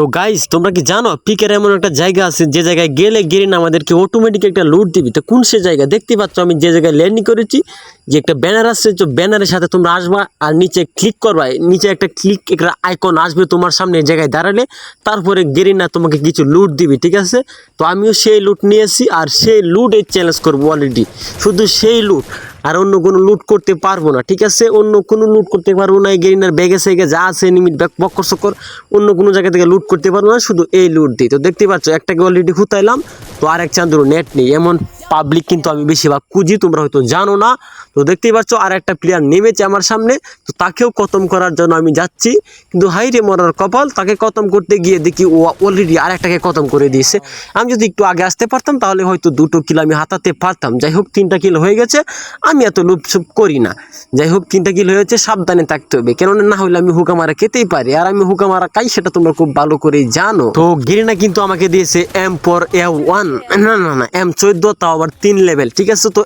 তো গাইস তোমরা কি জানো, পিকের এমন একটা জায়গা আছে, যে জায়গায় গেলে গেরিন আমাদেরকে অটোমেটিক একটা লুট দিবি। তো কোন সে জায়গা? দেখতে পাচ্ছ, আমি যে জায়গায় ল্যান্ডিং করেছি, যে একটা ব্যানার আসছে, তো ব্যানারের সাথে তোমরা আসবা আর নিচে ক্লিক করবা। নিচে একটা ক্লিক একটা আইকন আসবে তোমার সামনে এই জায়গায় দাঁড়ালে, তারপরে গেরিনা তোমাকে কিছু লুট দিবি, ঠিক আছে? তো আমিও সেই লুট নিয়েছি আর সেই লুট এই চ্যালেঞ্জ করব অলরেডি শুধু সেই লুট আর অন্য কোনো লুট করতে পারব না, ঠিক আছে? অন্য কোনো লুট করতে পারব না, এই গেরিনার ব্যাগে সেগে যা আছে নিমিট ব্যাগ, বক্কর সকর অন্য কোনো জায়গা থেকে লুট করতে পারব না, শুধু এই লুট দিই। তো দেখতে পাচ্ছ, একটাকে অলরেডি হুতাইলাম, তো আর এক চান্দুর নেট নেই, এমন পাবলিক কিন্তু আমি বেশিরভাগ খুঁজি, তোমরা হয়তো জানো না। তো দেখতেই পাচ্ছ আর একটা প্লেয়ার নেমেছে আমার সামনে। তো তাকেও খতম করার জন্য আমি যাচ্ছি। কিন্তু হাইরে মরার কপাল, তাকে খতম করতে গিয়ে দেখি ও অলরেডি আর একটাকে খতম করে দিয়েছে। আমি যদি একটু আগে আসতে পারতাম, তাহলে হয়তো দুটো কিল আমি হাতাতে পারতাম। যাই হোক, তিনটা কিল হয়ে গেছে। আমি এত লুপসুপ করি না। যাই হোক, তিনটা কিল হয়েছে, সাবধানে থাকতে হবে। কেননা, না হলে আমি হুকা মারা খেতেই পারি। আর আমি হুকা মারা খাই সেটা তোমরা খুব ভালো করে জানো। তো গিরিনা কিন্তু আমাকে দিয়েছে এম পর এ ওয়ান না না না এম চোদ্দ, তাও আবার তিন লেভেল ঠিক আছে? তো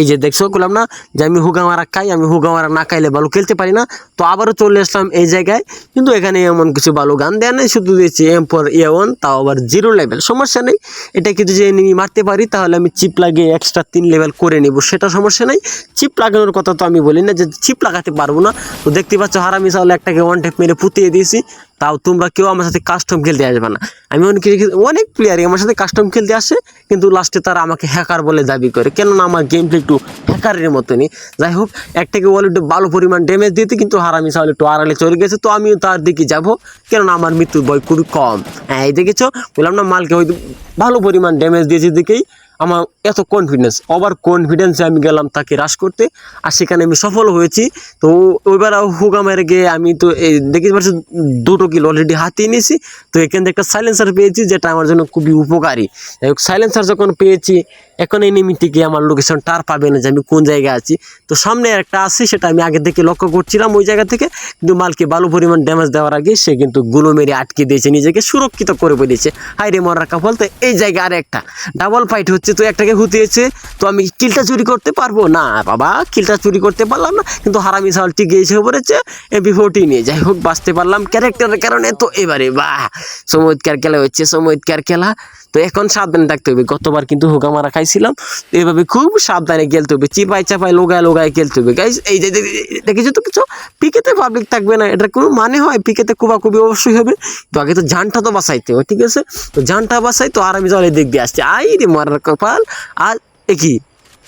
এই যে দেখছ বললাম না যে আমি হুগা মারা খাই, আমি হুগা মারা না খাইলে ভালো খেলতে পারি না। তো আবারও চলে আসলাম এই জায়গায়, কিন্তু এখানে এমন কিছু ভালো গান দেয় নেই, শুধু দিয়েছি এম পর এ ওয়ান তাও আবার জিরো লেভেল সমস্যা নেই। এটা কিন্তু যে এনিমি মারতে পারি, তাহলে আমি চিপ লাগিয়ে এক্সট্রা তিন লেভেল করে নিব, সেটা সমস্যা নেই। চিপ লাগানোর কথা তো আমি বলি না যে চিপ লাগাতে পারব না। তো দেখতে পাচ্ছ হারামি চাউলে একটাকে ওয়ান টেপ মেরে পুঁতিয়ে দিয়েছি। তাও তোমরা কেউ আমার সাথে কাস্টম খেলতে আসবে না। আমি অনেক অনেক প্লেয়ারই আমার সাথে কাস্টম খেলতে আসে, কিন্তু লাস্টে তারা আমাকে হ্যাকার বলে দাবি করে। কেননা আমার গেম একটু হ্যাকারের মতনই। যাই হোক, একটাকে বলে একটু ভালো পরিমাণ ড্যামেজ দিতে কিন্তু হারামি চাউলে একটু আড়ালে চলে গেছে, তো আমিও তার দিকে যাব। কেননা আমার মৃত্যুর ভয় খুবই কম। হ্যাঁ এই দেখেছ? বললাম না, মালকে হয়তো ভালো পরিমাণ ড্যামেজ দিয়েছে দিকেই আমার এত কনফিডেন্স ওভার কনফিডেন্সে আমি গেলাম তাকে হ্রাস করতে, আর সেখানে আমি সফল হয়েছি। তো ওইবার হুগা মেরে গিয়ে আমি তো এই দেখতে পাচ্ছি দুটো কিলো অলরেডি হাতিয়ে নিয়েছি। তো এখান থেকে একটা সাইলেন্সার পেয়েছি, যেটা আমার জন্য খুবই উপকারী। যাই হোক সাইলেন্সার যখন পেয়েছি, এখন এই নিমিটিকে আমার লোকেশন টার পাবে না যে আমি কোন জায়গায় আছি। তো সামনে একটা আছে, সেটা আমি আগে থেকে লক্ষ্য করছিলাম ওই জায়গা থেকে, কিন্তু মালকে ভালো পরিমাণ ড্যামেজ দেওয়ার আগে সে কিন্তু গুলো মেরে আটকে দিয়েছে, নিজেকে সুরক্ষিত করে বলেছে হাই রে মরার কাপল তো এই জায়গায় আর একটা ডাবল ফাইট হচ্ছে তো একটাকে হুতিয়েছে, তো আমি কিলটা চুরি করতে পারব? না, বাবা, কিলটা চুরি করতে পারলাম না, কিন্তু হারামি সাল গিয়েছে পড়েছে এমপি ফোরটি নিয়ে। যাই হোক, বাঁচতে পারলাম ক্যারেক্টারের কারণে। তো এবারে, বাহ সমৈৎকার খেলা হচ্ছে সমৈৎকার খেলা। তো এখন সাবধানে থাকতে হবে। গতবার কিন্তু হুকা মারা খাইছিলাম, তো এভাবে খুব সাবধানে খেলতে হবে। চিপাই চাপাই লোগায় লোগায় খেলতে হবে। গাইস এই যে দেখেছ তো কিছু? পিকেতে পাবলিক থাকবে না। এটা কোনো মানে হয়? পিকেতে কুবাকুবি অবশ্যই হবে। তো আগে তো জানটা তো বাঁচাইতে হবে, ঠিক আছে? তো জানটা বাসাই তো আর আমি জলে দিক দিয়ে আসছি। আই রে মারার কপাল। আর এ কি?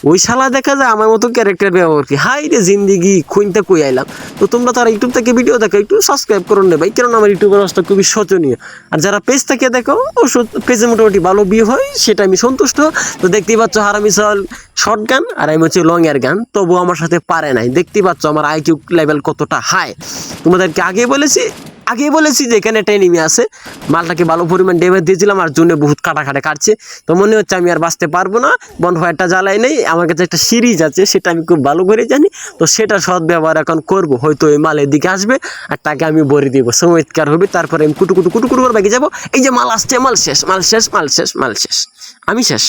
ওই শালা দেখা যায় আমার মতো ক্যারেক্টার ব্যবহার কি হাই রে জিন্দিগি খুঁজতে কই আইলাম? তো তোমরা তারা ইউটিউব থেকে ভিডিও দেখো, একটু সাবস্ক্রাইব করুন নে ভাই। কারণ আমার ইউটিউবের রাস্তা খুবই শোচনীয়। আর যারা পেজ থেকে দেখো অবশ্য পেজে মোটামুটি ভালো বিয়ে হয়, সেটা আমি সন্তুষ্ট। তো দেখতেই পাচ্ছ হারামি সাল শর্ট গান আর আমি হচ্ছে লং এর গান তবু আমার সাথে পারে নাই। দেখতেই পাচ্ছ আমার আইকিউ লেভেল কতটা হাই তোমাদেরকে আগে বলেছি আগেই বলেছি যে এখানে একটা এনিমি আছে। মালটাকে ভালো পরিমাণ ড্যামেজ দিয়েছিলাম আর জুনে বহুত কাটা কাটা কাটছে। তো মনে হচ্ছে আমি আর বাঁচতে পারব না। বন ফায়ারটা জ্বালাই নেই। আমার কাছে একটা সিরিজ আছে, সেটা আমি খুব ভালো করে জানি। তো সেটা সৎ ব্যবহার এখন করব। হয়তো ওই মালের দিকে আসবে আর তাকে আমি ভরে দিব। চমৎকার হবে। তারপরে আমি কুটু কুটু কুটু কুটু করে বাকি যাব। এই যে মাল আসছে, মাল শেষ মাল শেষ মাল শেষ মাল শেষ। আমি শেষ।